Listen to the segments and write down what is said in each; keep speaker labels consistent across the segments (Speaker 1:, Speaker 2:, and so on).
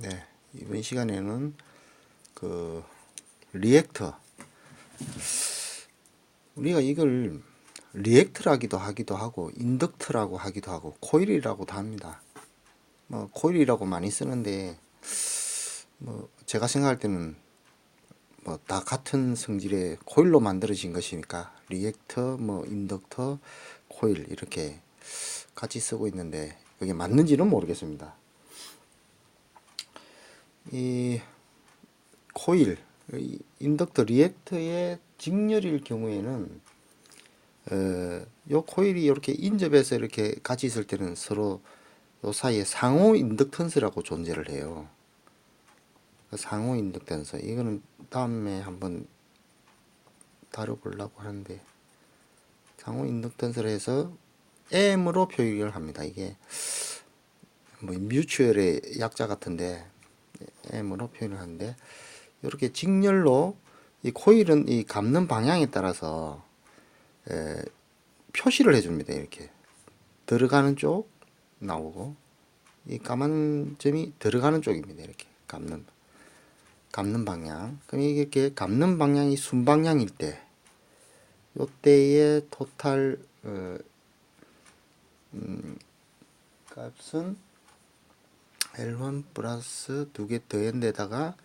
Speaker 1: 네, 이번 시간에는 그 리액터 우리가 이걸 리액터라기도 하기도 하고 인덕터라고 하기도 하고 코일이라고도 합니다. 뭐 코일이라고 많이 쓰는데 뭐 제가 생각할 때는 뭐 다 같은 성질의 코일로 만들어진 것이니까 리액터 뭐 인덕터 코일 이렇게 같이 쓰고 있는데 그게 맞는지는 모르겠습니다. 이 코일, 이 인덕터 리액터의 직렬일 경우에는 어, 요 코일이 이렇게 인접해서 이렇게 같이 있을 때는 서로 요 사이에 상호 인덕턴스라고 존재를 해요. 그 상호 인덕턴스 이거는 다음에 한번 다뤄보려고 하는데 상호 인덕턴스를 해서 M으로 표기를 합니다. 이게 뭐 뮤추얼의 약자 같은데 M으로 표현을 하는데 이렇게 직렬로 이 코일은 이 감는 방향에 따라서 에, 표시를 해줍니다. 이렇게 들어가는 쪽 나오고 이 까만 점이 들어가는 쪽입니다. 이렇게 감는 감는 방향. 그럼 이렇게 감는 방향이 순방향일 때, 요때의 토탈 어, 음, 값은 L1 플러스 두 개 더한 데다가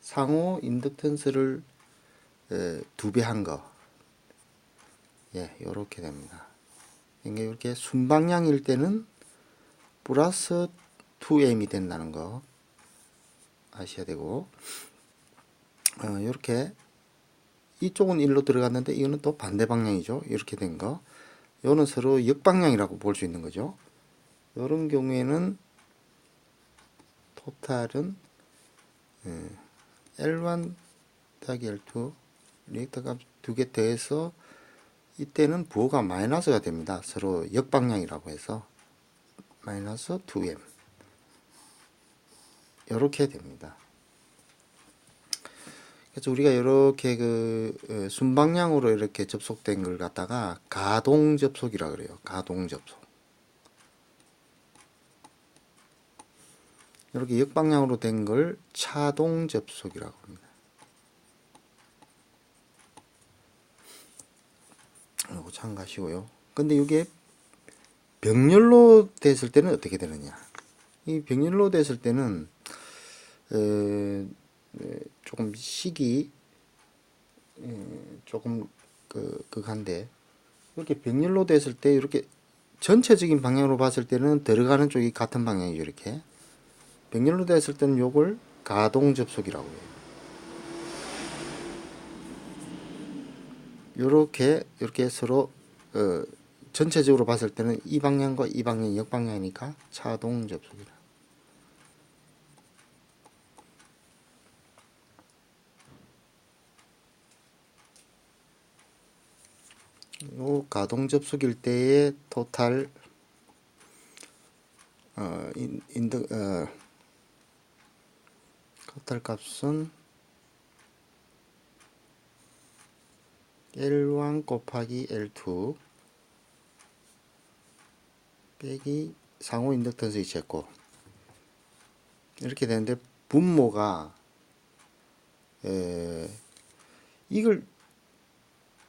Speaker 1: 상호 인덕턴스를 두 배 한 거. 예, 요렇게 됩니다. 그러니까 이렇게 순방향일 때는 플러스 2m이 된다는 거 아셔야 되고 어, 이렇게 이쪽은 1로 들어갔는데 이거는 또 반대 방향이죠. 이렇게 된 거. 요는 서로 역방향이라고 볼 수 있는 거죠. 이런 경우에는 토탈은 예, L1 더하기 L2 리액터 값 두 개 더해서 이때는 부호가 마이너스가 됩니다. 서로 역방향이라고 해서 마이너스 2m 이렇게 됩니다. 그래서 우리가 이렇게 그 어, 순방향으로 이렇게 접속된 걸 갖다가 가동 접속이라 그래요. 가동 접속. 이렇게 역방향으로 된 걸 차동 접속이라고 합니다. 이거 참가시고요. 근데 이게 병렬로 됐을 때는 어떻게 되느냐? 이 병렬로 됐을 때는 에, 조금 시기 에, 조금 그 그한데 이렇게 병렬로 됐을 때 이렇게 전체적인 방향으로 봤을 때는 들어가는 쪽이 같은 방향이죠 이렇게 병렬로 됐을 때는 요걸 가동 접속이라고 해요. 요렇게 이렇게 서로 어, 전체적으로 봤을 때는 이 방향과 이 방향이 역방향이니까 차동 접속이라. 요 가동 접속일 때의 토탈 어, 인, 인더, 어, 토탈 값은 L1 곱하기 L2 빼기 상호 인덕턴스의 제곱 이렇게 되는데 분모가 에, 이걸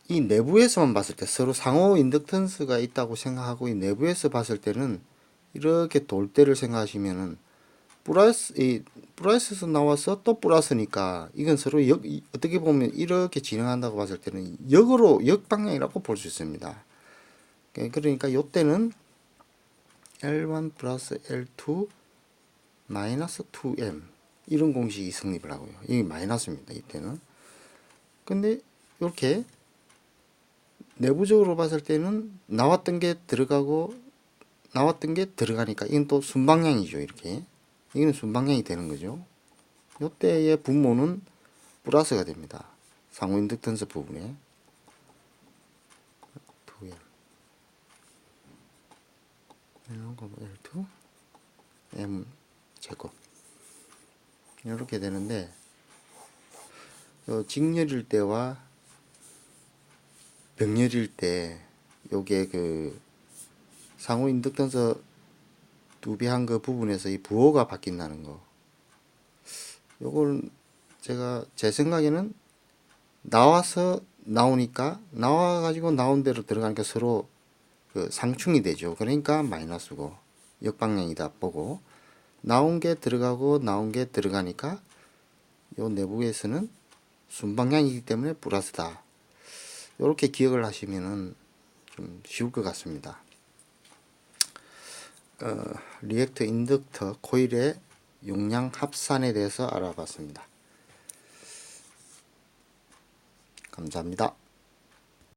Speaker 1: 이 내부에서만 봤을 때 서로 상호 인덕턴스가 있다고 생각하고 이 내부에서 봤을 때는 이렇게 돌대를 생각하시면은 플러스 이 플러스에서 나와서 또 플러스니까 이건 서로 역 어떻게 보면 이렇게 진행한다고 봤을 때는 역으로 역방향이라고 볼 수 있습니다. 그러니까 요때는 L1 플러스 L2 마이너스 2M 이런 공식이 성립을 하고요. 이게 마이너스입니다. 이때는. 근데 이렇게 내부적으로 봤을 때는 나왔던 게 들어가고 나왔던 게 들어가니까 이건 또 순방향이죠. 이렇게. 이거는 순방향이 되는 거죠. 이때의 분모는 플러스가 됩니다. 상호 인덕턴스 부분에 2M L2 M 제곱 이렇게 되는데 요 직렬일 때와 병렬일 때 요게 그 상호 인덕턴스 두배한그 부분에서 이 부호가 바뀐다는 거 요걸 제가 제 생각에는 나와서 나오니까 나와 가지고 나온 대로 들어가니까 서로 그 상충이 되죠. 그러니까 마이너스고 역방향이다 보고 나온 게 들어가고 나온 게 들어가니까 요 내부에서는 순방향이기 때문에 플러스다. 이렇게 기억을 하시면은 좀 쉬울 것 같습니다. 어, 리액터 인덕터 코일의 용량 합산에 대해서 알아봤습니다. 감사합니다.